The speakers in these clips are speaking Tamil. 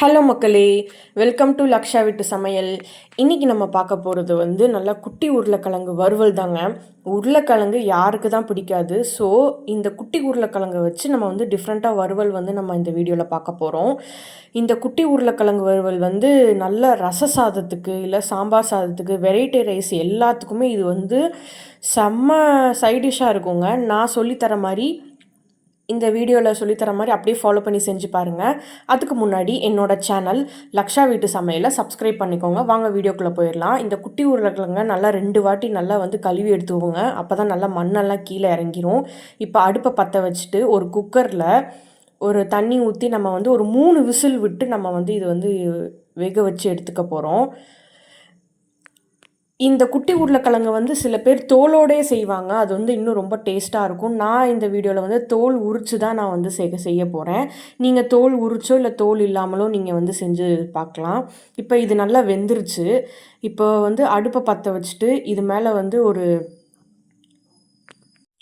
ஹலோ மக்களே. வெல்கம் டு லக்ஷா வீட்டு சமையல் இன்றைக்கி நம்ம பார்க்க போகிறது வந்து நல்லா குட்டி உருளைக்கிழங்கு வறுவல் தாங்க. உருளைக்கிழங்கு யாருக்கு தான் பிடிக்காது. ஸோ இந்த குட்டி உருளைக்கிழங்கு வச்சு நம்ம வந்து டிஃப்ரெண்ட்டாக வறுவல் வந்து நம்ம இந்த வீடியோவில் பார்க்க போகிறோம் இந்த குட்டி உருளைக்கிழங்கு வறுவல் வந்து நல்ல ரச சாதத்துக்கு இல்லை சாம்பார் சாதத்துக்கு வெரைட்டி ரைஸ் எல்லாத்துக்குமே இது வந்து செம்ம சைடிஷ்ஷாக இருக்குங்க. நான் சொல்லித்தர மாதிரி இந்த வீடியோவில் சொல்லித்தர மாதிரி அப்படியே ஃபாலோ பண்ணி செஞ்சு பாருங்கள் அதுக்கு முன்னாடி என்னோடய சேனல் லக்ஷா வீட்டு சமையலை சப்ஸ்கிரைப் பண்ணிக்கோங்க. வாங்க வீடியோக்குள்ளே போயிடலாம் இந்த குட்டி உருளைக்கிழங்க நல்லா ரெண்டு வாட்டி நல்லா வந்து கழுவி எடுத்துவோங்க அப்போ தான் நல்லா மண்ணெல்லாம் கீழே இறங்கிரும். இப்போ அடுப்பை பற்ற வச்சுட்டு ஒரு குக்கரில் ஒரு தண்ணி ஊற்றி நம்ம வந்து ஒரு மூணு விசில் விட்டு நம்ம வந்து இது வந்து வேக வச்சு எடுத்துக்க போகிறோம் இந்த குட்டி உருளைக்கிழங்கு வந்து சில பேர் தோலோடே செய்வாங்க. அது வந்து இன்னும் ரொம்ப டேஸ்ட்டாக இருக்கும். நான் இந்த வீடியோவில் வந்து தோல் உரித்து தான் நான் வந்து செய்ய செய்ய போகிறேன் நீங்கள் தோல் உரிச்சோ இல்லை தோல் இல்லாமலோ நீங்கள் வந்து செஞ்சு பார்க்கலாம் இப்போ இது நல்லா வெந்துருச்சு. இப்போ வந்து அடுப்பை பற்ற வச்சுட்டு இது மேலே வந்து ஒரு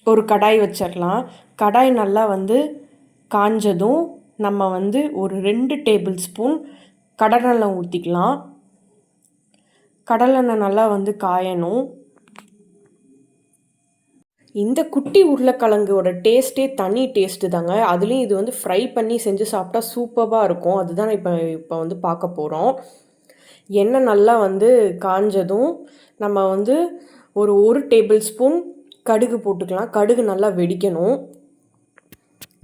ஒரு கடாய் வச்சிடலாம் கடாய் நல்லா வந்து காஞ்சதும் நம்ம வந்து ஒரு ரெண்டு டேபிள் ஸ்பூன் கடலெண்ணெய் ஊற்றிக்கலாம் கடலெண்ணெய் நல்லா வந்து காயணும். இந்த குட்டி உருளைக்கிழங்கோட டேஸ்ட்டே தனி டேஸ்ட்டு தாங்க. அதுலேயும் இது வந்து ஃப்ரை பண்ணி செஞ்சு சாப்பிட்டா சூப்பராக இருக்கும். அதுதான் இப்போ இப்போ வந்து பார்க்க போகிறோம் எண்ணெய் நல்லா வந்து காஞ்சதும் நம்ம வந்து ஒரு ஒரு டேபிள் ஸ்பூன் கடுகு போட்டுக்கலாம். கடுகு நல்லா வெடிக்கணும்.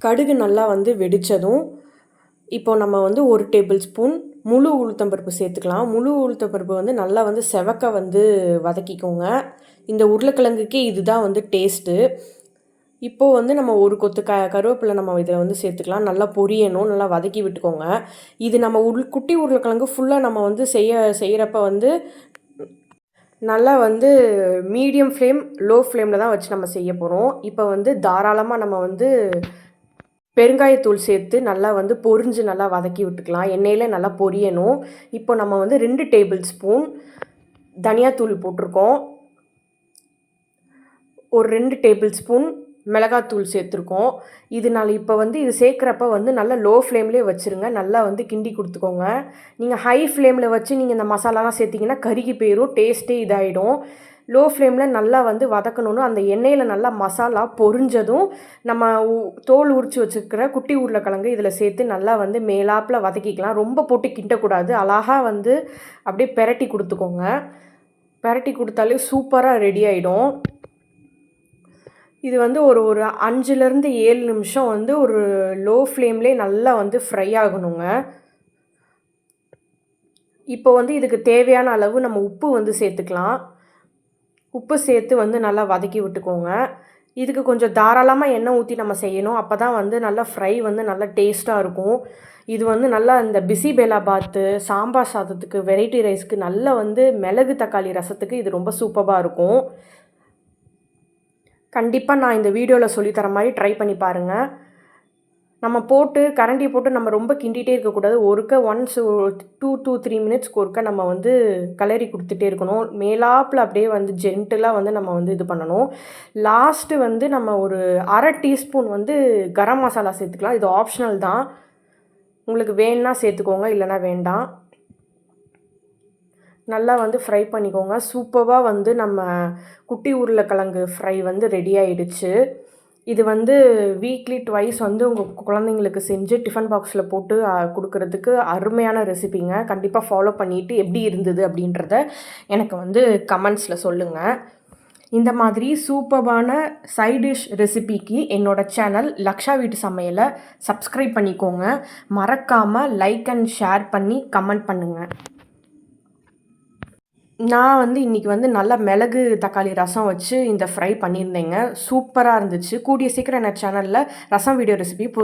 கடுகு நல்லா வந்து வெடித்ததும் இப்போ நம்ம வந்து ஒரு டேபிள் ஸ்பூன் முழு உளுத்தம்பருப்பு சேர்த்துக்கலாம். முழு உளுத்தம்பருப்பு வந்து நல்லா வந்து செவக்க வந்து வதக்கிக்கோங்க. இந்த உருளைக்கிழங்குக்கே இதுதான் வந்து டேஸ்ட்டு. இப்போது வந்து நம்ம ஒரு கொத்து க கருவேப்பிலை நம்ம இதில் வந்து சேர்த்துக்கலாம். நல்லா பொரியணும். நல்லா வதக்கி விட்டுக்கோங்க. இது நம்ம உள் குட்டி உருளைக்கிழங்கு ஃபுல்லாக நம்ம வந்து செய்ய செய்கிறப்ப வந்து நல்லா வந்து மீடியம் ஃப்ளேம் லோ ஃப்ளேமில் தான் வச்சு நம்ம செய்ய போகிறோம் இப்போ வந்து தாராளமாக நம்ம வந்து பெருங்காயத்தூள் சேர்த்து நல்லா வந்து பொரிஞ்சு நல்லா வதக்கி விட்டுக்கலாம். எண்ணெயில் நல்லா பொரியணும். இப்போ நம்ம வந்து ரெண்டு டேபிள் ஸ்பூன் தனியாத்தூள் போட்டிருக்கோம். ஒரு ரெண்டு டேபிள் ஸ்பூன் மிளகாத்தூள் சேர்த்துருக்கோம். இதனால் இப்போ வந்து இது சேர்க்குறப்ப வந்து நல்லா லோ ஃப்ளேம்லேயே வச்சுருங்க. நல்லா வந்து கிண்டி கொடுத்துக்கோங்க. நீங்கள் ஹை ஃப்ளேமில் வச்சு நீங்கள் இந்த மசாலாலாம் சேர்த்திங்கன்னா கருகி போயிடும் டேஸ்ட்டே இதாகிடும் லோ ஃப்ளேமில் நல்லா வந்து வதக்கணும்னு அந்த எண்ணெயில் நல்லா மசாலா பொரிஞ்சதும் நம்ம தோல் உரிச்சு வச்சுருக்கிற குட்டி உருளைக்கிழங்கு இதில் சேர்த்து நல்லா வந்து மேலாப்பில் வதக்கிக்கலாம். ரொம்ப போட்டு கிண்டக்கூடாது. அழகாக வந்து அப்படியே பெரட்டி கொடுத்துக்கோங்க. பெரட்டி கொடுத்தாலே சூப்பராக ரெடி ஆகிடும் இது வந்து ஒரு ஒரு அஞ்சுலேருந்து ஏழு நிமிஷம் வந்து ஒரு லோ ஃப்ளேம்லேயே நல்லா வந்து ஃப்ரை ஆகணுங்க. இப்போ வந்து இதுக்கு தேவையான அளவு நம்ம உப்பு வந்து சேர்த்துக்கலாம். உப்பு சேர்த்து வந்து நல்லா வதக்கி விட்டுக்கோங்க. இதுக்கு கொஞ்சம் தாராளமாக எண்ணெய் ஊற்றி நம்ம செய்யணும். அப்போ தான் வந்து நல்லா ஃப்ரை வந்து நல்லா டேஸ்ட்டாக இருக்கும். இது வந்து நல்லா இந்த பிசி பாத்து சாம்பார் சாதத்துக்கு வெரைட்டி ரைஸ்க்கு நல்லா வந்து மிளகு தக்காளி ரசத்துக்கு இது ரொம்ப சூப்பராக இருக்கும். கண்டிப்பாக நான் இந்த வீடியோவில் சொல்லித்தர மாதிரி ட்ரை பண்ணி பாருங்கள் நம்ம போட்டு கரண்டி போட்டு நம்ம ரொம்ப கிண்டிகிட்டே இருக்கக்கூடாது ஒருக்க ஒன்ஸ் டூ டூ த்ரீ மினிட்ஸ்க்கு ஒருக்க நம்ம வந்து கலரி கொடுத்துட்டே இருக்கணும். மேலாப்பில் அப்படியே வந்து ஜென்டலாக வந்து நம்ம வந்து இது பண்ணணும். லாஸ்ட்டு வந்து நம்ம ஒரு அரை டீஸ்பூன் வந்து கரம் மசாலா சேர்த்துக்கலாம். இது ஆப்ஷனல் தான். உங்களுக்கு வேணுன்னா சேர்த்துக்கோங்க இல்லைனா வேண்டாம். நல்லா வந்து ஃப்ரை பண்ணிக்கோங்க. சூப்பராக வந்து நம்ம குட்டி உருளைக்கிழங்கு ஃப்ரை வந்து ரெடி ஆயிடுச்சு. இது வந்து வீக்லி ட்வைஸ் வந்து உங்கள் குழந்தைங்களுக்கு செஞ்சு டிஃபன் பாக்ஸில் போட்டு கொடுக்கறதுக்கு அருமையான ரெசிபிங்க கண்டிப்பாக ஃபாலோ பண்ணிவிட்டு எப்படி இருந்தது அப்படின்றத எனக்கு வந்து கமெண்ட்ஸில் சொல்லுங்கள் இந்த மாதிரி சூப்பரான சைடிஷ் ரெசிபிக்கு என்னோடய சேனல் லக்ஷா வீட்டு சமையலை சப்ஸ்கிரைப் பண்ணிக்கோங்க. மறக்காமல் லைக் அண்ட் ஷேர் பண்ணி கமெண்ட் பண்ணுங்கள் நான் வந்து இன்றைக்கி வந்து நல்லா மிளகு தக்காளி ரசம் வச்சு இந்த ஃப்ரை பண்ணியிருந்தேங்க. சூப்பராக இருந்துச்சு. கூடிய சீக்கிரம் என்ன சேனலில் ரசம் வீடியோ ரெசிபி